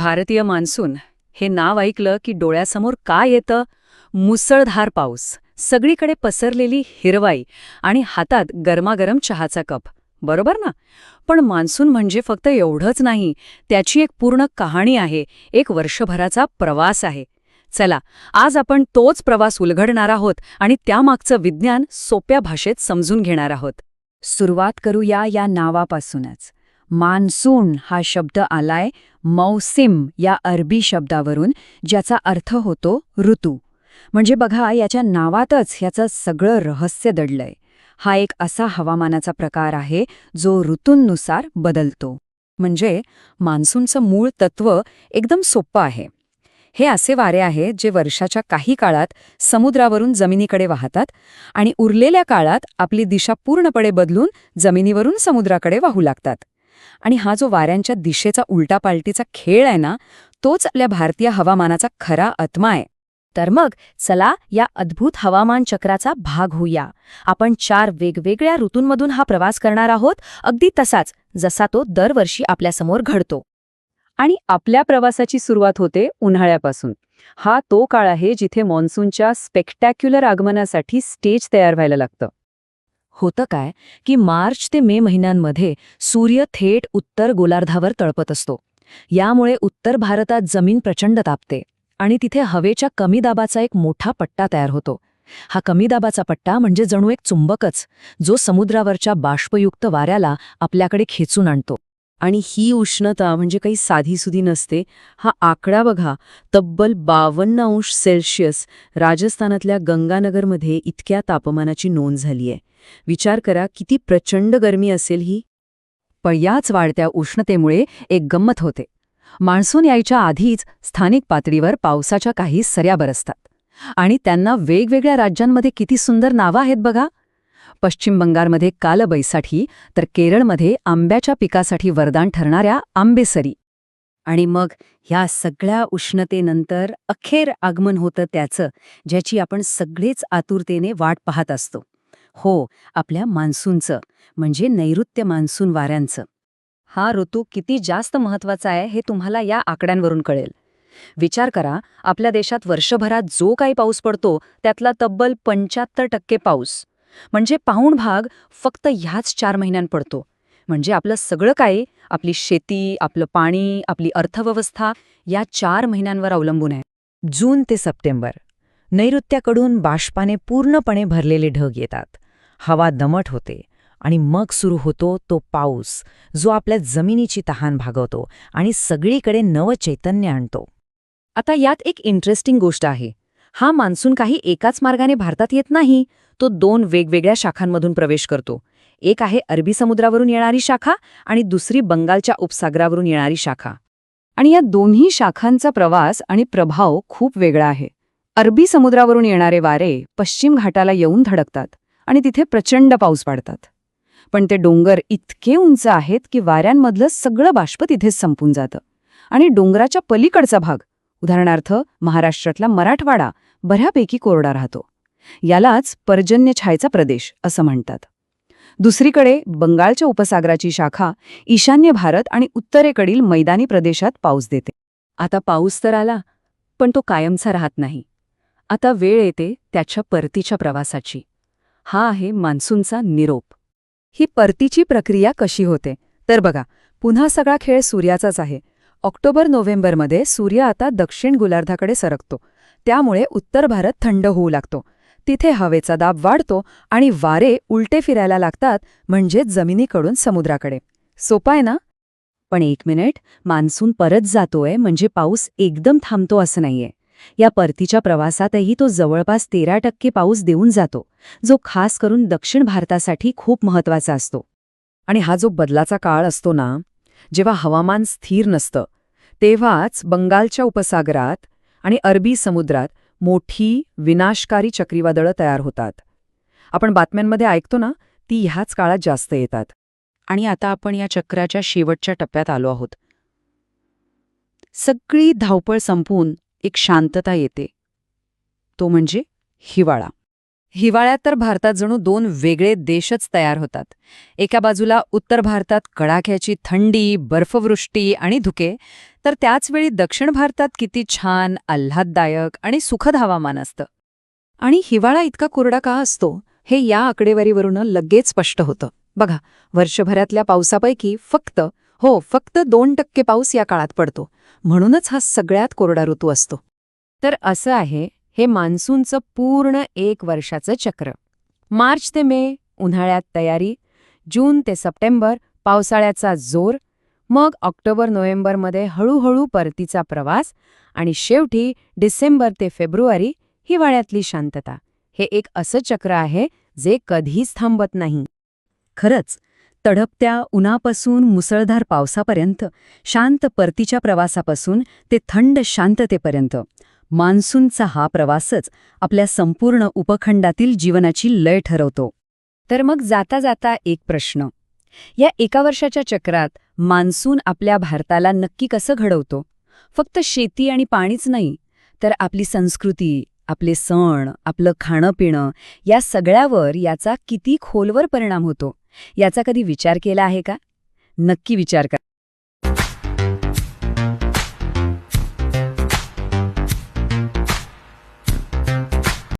भारतीय मान्सून हे नाव ऐकलं की डोळ्यासमोर काय येतं? मुसळधार पाऊस सगळीकडे पसरलेली हिरवाई आणि हातात गरमागरम चहाचा कप. बरोबर ना? पण मान्सून म्हणजे फक्त एवढंच नाही त्याची एक पूर्ण कहाणी आहे एक वर्षभराचा प्रवास आहे. चला आज आपण तोच प्रवास उलगडणार आहोत आणि त्यामागचं विज्ञान सोप्या भाषेत समजून घेणार आहोत. सुरुवात करूया या नावापासूनच. मान्सून हा शब्द आलाय मौसिम या अरबी शब्दावरून ज्याचा अर्थ होतो ऋतू. म्हणजे बघा याच्या नावातच ह्याचं सगळं रहस्य दडलंय. हा एक असा हवामानाचा प्रकार आहे जो ऋतूंनुसार बदलतो. म्हणजे मान्सूनचं मूळ तत्व एकदम सोपं आहे. हे असे वारे आहेत जे वर्षाच्या काही काळात समुद्रावरून जमिनीकडे वाहतात आणि उरलेल्या काळात आपली दिशा पूर्णपणे बदलून जमिनीवरून समुद्राकडे वाहू लागतात. आणि हा जो वाऱ्यांच्या दिशेचा उलटापालटीचा खेळ आहे ना तोच आपल्या भारतीय हवामानाचा खरा आत्मा आहे. तर मग चला या अद्भुत हवामान चक्राचा भाग होऊया. आपण चार वेगवेगळ्या ऋतूंमधून हा प्रवास करणार आहोत. अगदी तसाच जसा तो दरवर्षी आपल्यासमोर घडतो. आणि आपल्या प्रवासाची सुरुवात होते उन्हाळ्यापासून. हा तो काळ आहे जिथे मॉन्सूनच्या स्पेक्टॅक्युलर आगमनासाठी स्टेज तयार व्हायला लागतं. होतं काय की मार्च ते मे महिन्यांमध्ये सूर्य थेट उत्तर गोलार्धावर तळपत असतो. यामुळे उत्तर भारतात जमीन प्रचंड तापते आणि तिथे हवेच्या कमी दाबाचा एक मोठा पट्टा तयार होतो. हा कमी दाबाचा पट्टा म्हणजे जणू एक चुंबकच जो समुद्रावरच्या बाष्पयुक्त वाऱ्याला आपल्याकडे खेचून आणतो. आणि ही उष्णता म्हणजे काही साधीसुधी नसते. हा आकडा बघा तब्बल बावन्न अंश सेल्शियस राजस्थानातल्या गंगानगरमध्ये इतक्या तापमानाची नोंद झालीय. विचार करा किती प्रचंड गरमी असेल ही. पण याच वाढत्या उष्णतेमुळे एक गंमत होते. मान्सून यायच्या आधीच स्थानिक पातळीवर पावसाच्या काही सऱ्या बरसतात. आणि त्यांना वेगवेगळ्या राज्यांमध्ये किती सुंदर नावं आहेत बघा. पश्चिम बंगालमध्ये कालबैसाठी तर केरळमध्ये आंब्याच्या पिकासाठी वरदान ठरणाऱ्या आंबेसरी आणि मग ह्या सगळ्या उष्णतेनंतर अखेर आगमन होतं त्याचं ज्याची आपण सगळेच आतुरतेने वाट पाहत असतो. हो आपल्या मान्सूनचं म्हणजे नैऋत्य मान्सून वाऱ्यांचं. हा ऋतू किती जास्त महत्त्वाचा आहे हे तुम्हाला या आकड्यांवरून कळेल. विचार करा आपल्या देशात वर्षभरात जो काही पाऊस पडतो त्यातला तब्बल पंच्याहत्तर टक्के पाऊस. म्हणजे पाऊण भाग फक्त ह्याच चार महिन्यां पडतो. म्हणजे आपलं सगळं काही आपली शेती आपलं पाणी आपली अर्थव्यवस्था या चार महिन्यांवर अवलंबून आहे. जून ते सप्टेंबर. नैऋत्याकडून बाष्पाने पूर्णपणे भरलेले ढग येतात. हवा दमट होते आणि मग सुरू होतो तो पाऊस जो आपल्या जमिनीची तहान भागवतो आणि सगळीकडे नवचैतन्य आणतो. आता यात एक इंटरेस्टिंग गोष्ट आहे. हा मान्सून काही एकाच मार्गाने भारतात येत नाही तो दोन वेगवेगळ्या शाखांमधून प्रवेश करतो. एक आहे अरबी समुद्रावरून येणारी शाखा आणि दुसरी बंगालच्या उपसागरावरून येणारी शाखा. आणि या दोन्ही शाखांचा प्रवास आणि प्रभाव खूप वेगळा आहे. अरबी समुद्रावरून येणारे वारे पश्चिम घाटाला येऊन धडकतात आणि तिथे प्रचंड पाऊस पाडतात. पण ते डोंगर इतके उंच आहेत की वाऱ्यांमधलं सगळं बाष्प तिथेच संपून जातं. आणि डोंगराच्या पलीकडचा भाग उदाहरणार्थ महाराष्ट्रातला मराठवाडा बऱ्यापैकी कोरडा राहतो. यालाच पर्जन्य छायचा प्रदेश असं म्हणतात. दुसरीकडे बंगालच्या उपसागराची शाखा ईशान्य भारत आणि उत्तरेकडील मैदानी प्रदेशात पाऊस देते. आता पाऊस तर आला पण तो कायमचा राहत नाही. आता वेळ येते त्याच्या परतीच्या प्रवासाची. हा आहे मान्सूनचा निरोप. ही परतीची प्रक्रिया कशी होते? तर बघा पुन्हा सगळा खेळ सूर्याचाच आहे. ऑक्टोबर नोव्हेंबरमध्ये सूर्य आता दक्षिण गोलार्धाकडे सरकतो. त्यामुळे उत्तर भारत थंड होऊ लागतो. तिथे हवेचा दाब वाढतो आणि वारे उलटे फिरायला लागतात म्हणजे जमिनीकडून समुद्राकडे. सोपाय ना? पण एक मिनिट मान्सून परत जातोय म्हणजे पाऊस एकदम थांबतो असं नाहीये. या परतीच्या प्रवासातही तो जवळपास तेरा टक्के पाऊस देऊन जातो जो खास करून दक्षिण भारतासाठी खूप महत्त्वाचा असतो. आणि हा जो बदलाचा काळ असतो ना जेव्हा हवामान स्थिर नसतं तेव्हाच बंगालच्या उपसागरात आणि अरबी समुद्रात मोठी विनाशकारी चक्रीवादळं तयार होतात. आपण बातम्यांमध्ये ऐकतो ना ती ह्याच काळात जास्त येतात. आणि आता आपण या चक्राच्या शेवटच्या टप्प्यात आलो आहोत. सगळी धावपळ संपवून एक शांतता येते. तो म्हणजे हिवाळा. हिवाळ्यात तर भारतात जणू दोन वेगळे देशच तयार होतात. एका बाजूला उत्तर भारतात कडाक्याची थंडी बर्फवृष्टी आणि धुके तर त्याचवेळी दक्षिण भारतात किती छान आल्हाददायक आणि सुखद हवामान असतं. आणि हिवाळा इतका कोरडा का असतो हे या आकडेवारीवरून लगेच स्पष्ट होतं. बघा वर्षभरातल्या पावसापैकी फक्त हो फक्त दोन टक्के पाऊस या काळात पडतो. म्हणूनच हा सगळ्यात कोरडा ऋतू असतो. तर असं आहे हे मान्सूनचं पूर्ण एक वर्षाचं चक्र. मार्च ते मे उन्हाळ्यात तयारी जून ते सप्टेंबर पावसाळ्याचा जोर मग ऑक्टोबर नोव्हेंबरमध्ये हळूहळू परतीचा प्रवास आणि शेवटी डिसेंबर ते फेब्रुवारी हिवाळ्यातली शांतता. हे एक असं चक्र आहे जे कधीच थांबत नाही. खरंच तडपत्या उन्हापासून मुसळधार पावसापर्यंत शांत परतीच्या प्रवासापासून ते थंड शांततेपर्यंत. मान्सूनचा हा प्रवासच आपल्या संपूर्ण उपखंडातील जीवनाची लय ठरवतो. तर मग जाता जाता एक प्रश्न. या एका वर्षाच्या चक्रात मान्सून आपल्या भारताला नक्की कसं घडवतो? फक्त शेती आणि पाणीच नाही तर आपली संस्कृती आपले सण आपलं खाणंपिणं या सगळ्यावर याचा किती खोलवर परिणाम होतो? याचा कधी विचार केला आहे का? नक्की विचार करा.